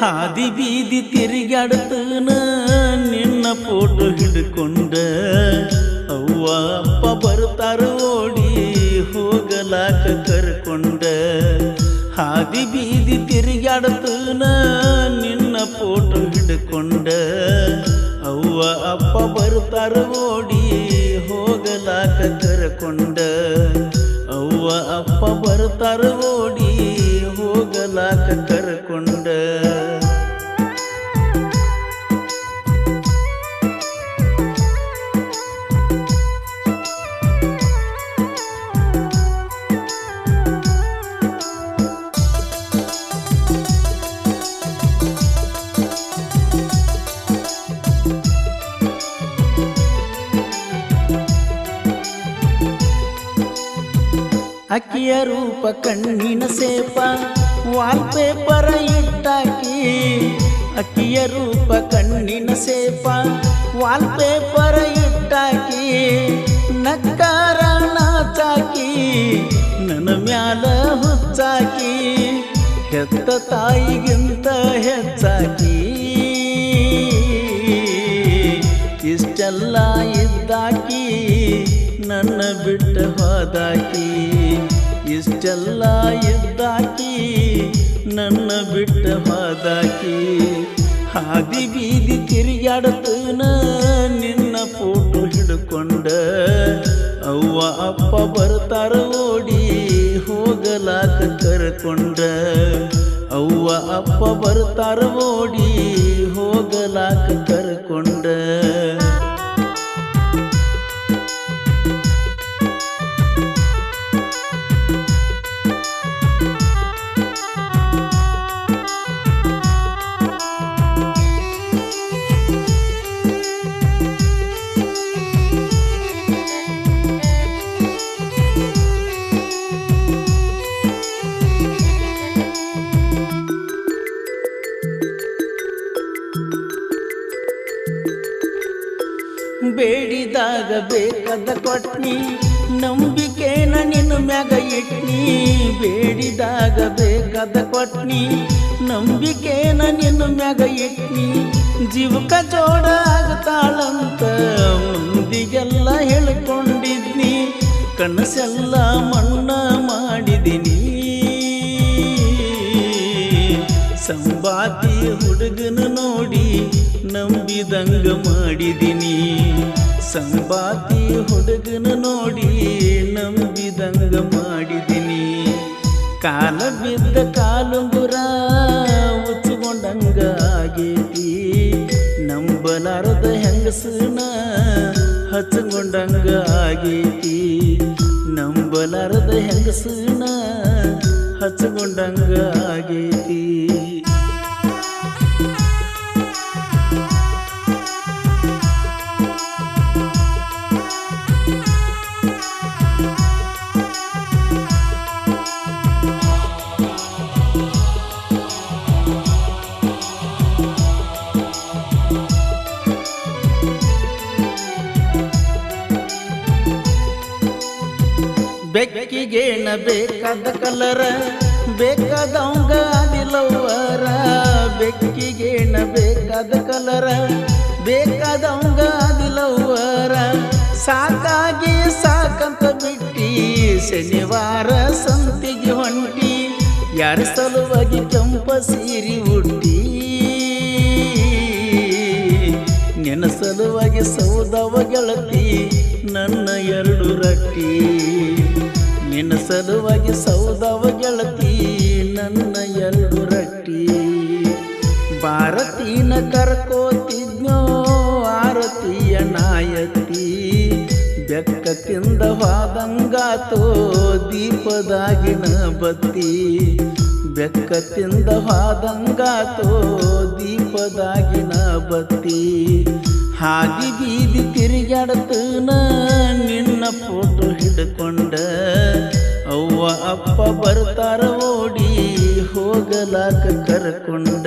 ಹಾದಿ ಬೀದಿ ತಿರುಗಾಡ್ತನ ನಿನ್ನ ಫೋಟೋ ಹಿಡ್ಕೊಂಡ. ಅವ್ವ ಅಪ್ಪ ಬರ್ತಾರ ಓಡಿ ಹೋಗಲಾಕ ಕರ್ಕೊಂಡ. ಹಾದಿ ಬೀದಿ ತಿರುಗಾಡ್ತನ ನಿನ್ನ ಫೋಟೋ ಹಿಡ್ಕೊಂಡ. ಅವ್ವ ಅಪ್ಪ ಬರ್ತಾರ ಓಡಿ ಹೋಗಲಾಕ ಕರ್ಕೊಂಡ. ಅವ್ವ ಅಪ್ಪ ಬರ್ತಾರ ಓಡಿ ಹೋಗಲಾಕ ಕರ್ಕೊಂಡ. ಅಕ್ಕಿಯ ರೂಪ ಕಣ್ಣಿನ ಸೇಪ ವಾಲ್ ಪೇಪರ ಇಟ್ಟಾಕಿ. ಅಕ್ಕಿಯ ರೂಪ ಕಣ್ಣಿನ ಸೇಪ ವಾಲ್ಪೇಪರ ಇಟ್ಟಾಕಿ. ನಕ್ಕಾರ ನಾಚಾಕಿ, ನನ್ನ ಮ್ಯಾಲ ಹುಚ್ಚಾಕಿ. ಹೆತ್ತ ತಾಯಿಗಿಂತ ಹೆಚ್ಚಾಕಿ. ಇಷ್ಟೆಲ್ಲ ಇದ್ದಾಕಿ. ನನ್ನ ಬಿಟ್ಟ ಹೋದಾಕಿ, ಇಷ್ಟೆಲ್ಲ ಇದ್ದಾಕಿ ನನ್ನ ಬಿಟ್ಟ ಹೋದಾಕಿ, ಹಾದಿ ಬೀದಿ ತಿರುಗಾಡತನ ನಿನ್ನ ಫೋಟೋ ಹಿಡ್ಕೊಂಡ, ಅವ್ವ ಅಪ್ಪ ಬರ್ತಾರ ಓಡಿ ಹೋಗಲಾಕ ಕರ್ಕೊಂಡ, ಅವ್ವ ಅಪ್ಪ ಬರ್ತಾರ ಓಡಿ ಹೋಗಲಾಕ ಕರ್ಕೊಂಡ. ಬೇಡಿದಾಗ ಬೇಕಾದ ಕೊಟ್ನಿ ನಂಬಿಕೆನ ನಿನ್ನ ಮ್ಯಾಗ ಇಟ್ನಿ. ಬೇಡಿದಾಗ ಬೇಕಾದ ಕೊಟ್ನಿ ನಂಬಿಕೆನ ನಿನ್ನ ಮ್ಯಾಗ ಇಟ್ನಿ. ಜೀವಕ ಜೋಡ ಆಗ್ತಾಳಂತ ಮಂದಿಗೆಲ್ಲ ಹೇಳ್ಕೊಂಡಿದ್ನಿ. ಕನಸೆಲ್ಲ ಮಣ್ಣ ಮಾಡಿದಿನಿ. ಸಂಬಾತಿ ಹುಡುಗನ ನಂಬಿದಂಗ ಮಾಡಿದಿನಿ. ಸಂಬಾತಿ ಹುಡುಗನ ನೋಡಿ ನಂಬಿದಂಗ ಮಾಡಿದಿನಿ. ಕಾಲ ಬಿದ್ದ ಕಾಲುಂಗುರ ಉಚ್ಚಿಕೊಂಡಂಗ ಆಗೇತಿ. ನಂಬಲಾರದ ಹೆಂಗಸನ ಹಚ್ಚಿಕೊಂಡಂಗ ಆಗೇತಿ. ನಂಬಲಾರದ ಹೆಂಗಸನ ಹಚ್ಚಿಕೊಂಡಂಗ ಆಗೇತಿ. ಬೆಕ್ಕಿಗೇನ ಬೇಕಾದ ಕಲರ ಬೇಕಾದವಂಗ ಅದಿಲ್ಲವರ ಬೆಕ್ಕಿಗೆ ಬೇಕಾದ ಕಲರ ಬೇಕಾದವಂಗ ಅದಿಲ್ಲವರ ಸಾಕಾಗಿ ಸಾಕಂತ ಬಿಟ್ಟಿ, ಶನಿವಾರ ಸಂತಿಗೆ ಹೊಂಟಿ, ಯಾರ ಸಲುವಾಗಿ ಕೆಂಪ ಸೀರಿ ಹುಟ್ಟಿ ನಿನ್ನ ಸಲುವಾಗಿ ಸೌದವ ಗೆಳತಿ, ನನ್ನ ಎರಡು ರಟ್ಟಿ. ನಿನ್ನ ಸಲುವಾಗಿ ಸೌದವ ಗೆಳತಿ, ನನ್ನ ಎರಡು ರಟ್ಟಿ. ಭಾರತೀನ ಕರ್ಕೋತಿದ್ನೋ ಆರತಿಯ ನಾಯತಿ ಬೆಕ್ಕ ತಿಂದ ಹೋದಂಗಾತೋ ದೀಪದಾಗಿನ ಬತ್ತಿ ಬೆಕ್ಕ ತಿಂದ ಹೋದಂಗಾತೋ ದೀಪದಾಗಿನ ಬತ್ತಿ ಹಾಗೆ ಬೀದಿ ತಿರುಗಾಡತನ, ನಿನ್ನ ಫೋಟೋ ಹಿಡ್ಕೊಂಡ ಬರ್ತಾರ ಓಡಿ ಹೋಗಲಾಕ ಕರ್ಕೊಂಡ